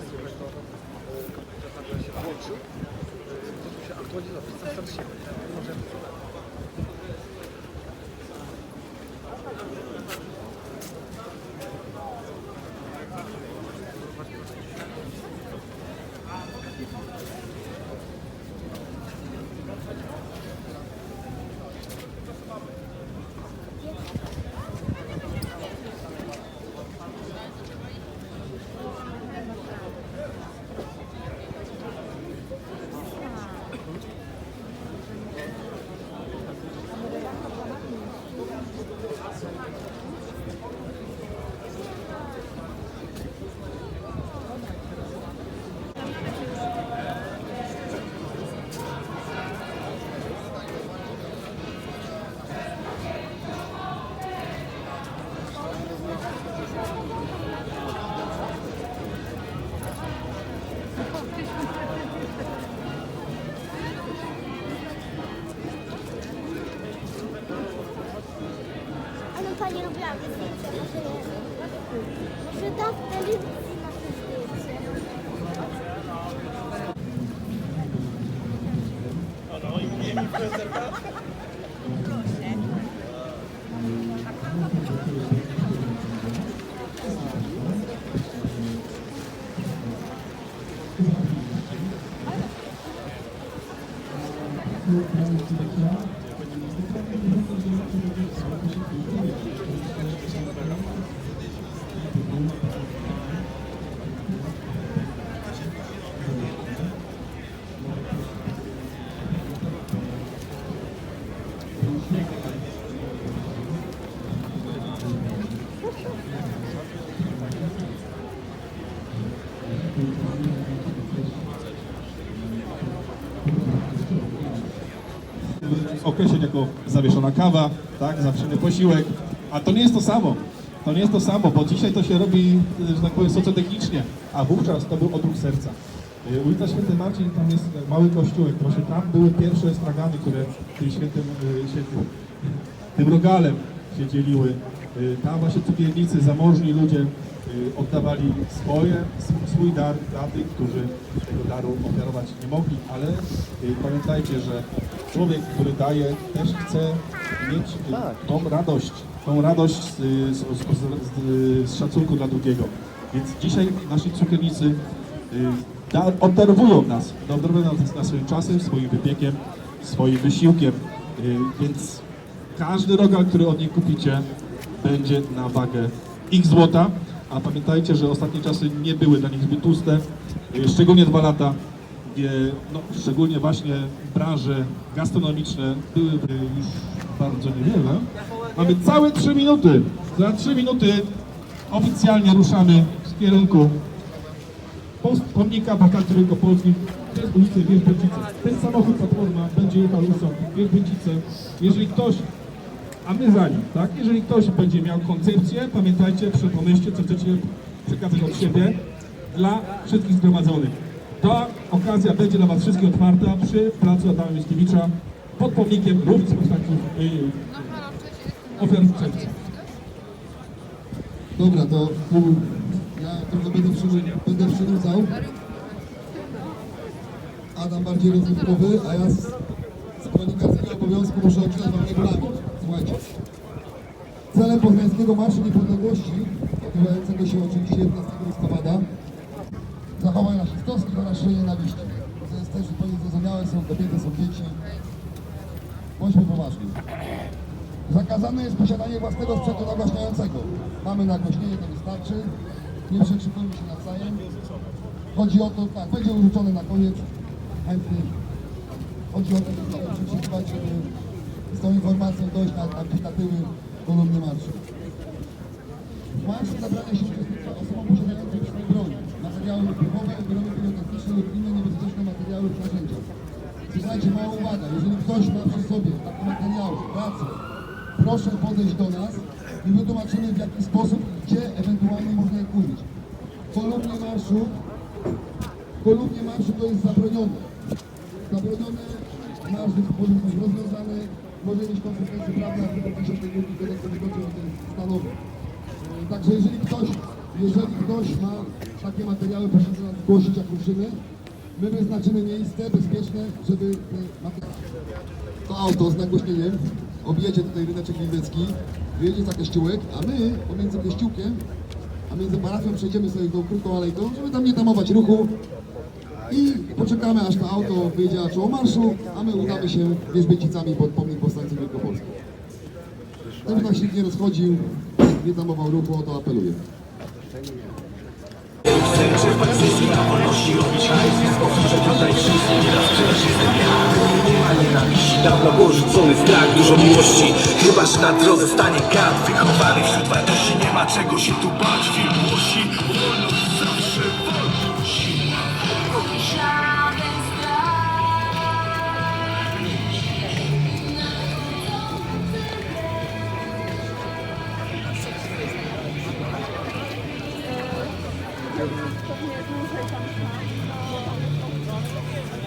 zdjęcia z tego, że nagle się włączył. To się aktualizował, sam sam nie? Może Ale pani robiła zdjęcie, może nie. Może da w telewizji określeń jako zawieszona kawa, tak, zawieszony posiłek, a to nie jest to samo. To nie jest to samo, bo dzisiaj to się robi, że tak powiem, socjotechnicznie, a wówczas to był odruch serca. Y, Ulica Święty Marcin, tam jest mały kościółek, właśnie tam były pierwsze stragany, które tym świętym, y, świętym tym rogalem się dzieliły. Y, Tam właśnie cukiernicy, zamożni ludzie y, oddawali swoje, sw- swój dar dla tych, którzy tego daru ofiarować nie mogli, ale y, pamiętajcie, że człowiek, który daje, też chce mieć y, tą radość, tą radość z, z, z, z, szacunku dla drugiego. Więc dzisiaj nasi cukiernicy da- obdarowują nas, obdarowują nas, nas swoim czasem, swoim wypiekiem, swoim wysiłkiem, więc każdy rogal, który od nich kupicie, będzie na wagę ich złota, a pamiętajcie, że ostatnie czasy nie były dla nich zbyt tłuste, y, szczególnie dwa lata, gdzie no, szczególnie właśnie branże gastronomiczne były już bardzo niewiele. Mamy całe trzy minuty. Za trzy minuty oficjalnie ruszamy w kierunku pomnika Bakalty Wielkopolskim przez ulicę Wierzbęcice. Ten samochód Platforma będzie jechał ulicą Wierzbęcice. Jeżeli ktoś, a my za nim, tak? Jeżeli ktoś będzie miał koncepcję, pamiętajcie, pomyślcie, co chcecie przekazać od siebie dla wszystkich zgromadzonych. Ta okazja będzie dla Was wszystkich otwarta przy placu Adama Mickiewicza pod pomnikiem również powstańców yy, czerwca. Dobra, to ja trochę będę, przy, będę przynudzał. Adam bardziej rozrywkowy, a ja z, z obowiązku muszę odczytać wam regulamin. Słuchajcie. Celem Poznańskiego Marszu Niepodległości, odbywającego się oczywiście 11 listopada, zachowań rasistowskich oraz szyi nienawiści. To jest też zupełnie zrozumiałe, są kobiety, są dzieci. Bądźmy poważni. Zakazane jest posiadanie własnego sprzętu nagłaśniającego. Mamy nagłośnienie, to wystarczy. Nie przekrzykujmy się nawzajem. Chodzi o to, tak, będzie użyczony na koniec. Chętny. Chodzi o to, żeby przeczytywać, żeby z tą informacją dojść na, na, na tyły kolumny marszu. W marszu zabrania się uczestnictwa osobom posiadającym swoje broni, materiały wybuchowe, wyroby pirotechniczne lub inne niebezpieczne materiały lub narzędzia. Słuchajcie, mała uwaga, jeżeli ktoś ma przy sobie takie materiały, pracę, proszę podejść do nas i wytłumaczymy w jaki sposób, gdzie ewentualnie można je. W kolumnie marszu, w kolumnie marszu to jest zabronione. Zabronione, marsz być rozwiązany, może mieć konsekwencje prawne, artykuł 52 kodeksu tym stanowi. Także jeżeli ktoś, jeżeli ktoś ma takie materiały, proszę do nas zgłosić jak ruszymy. My wyznaczymy miejsce bezpieczne, żeby te materiały... To auto z nagłośnieniem objedzie tutaj ryneczek niemiecki, wyjedzie za kościółek, a my pomiędzy kościółkiem, a między parafią przejdziemy sobie tą krótką alejką, żeby tam nie tamować ruchu i poczekamy aż to auto wyjedzie na czoło marszu, a my udamy się wierzbięcicami pod pomnik powstańców wielkopolskich. Żeby tak się nie rozchodził, nie tamował ruchu, o to apeluję. Dawno był rzucony strach, dużo miłości Chyba, że na drodze stanie kat Wychowany wśród wartości Nie ma czego się tu bać Film głosi Thank you.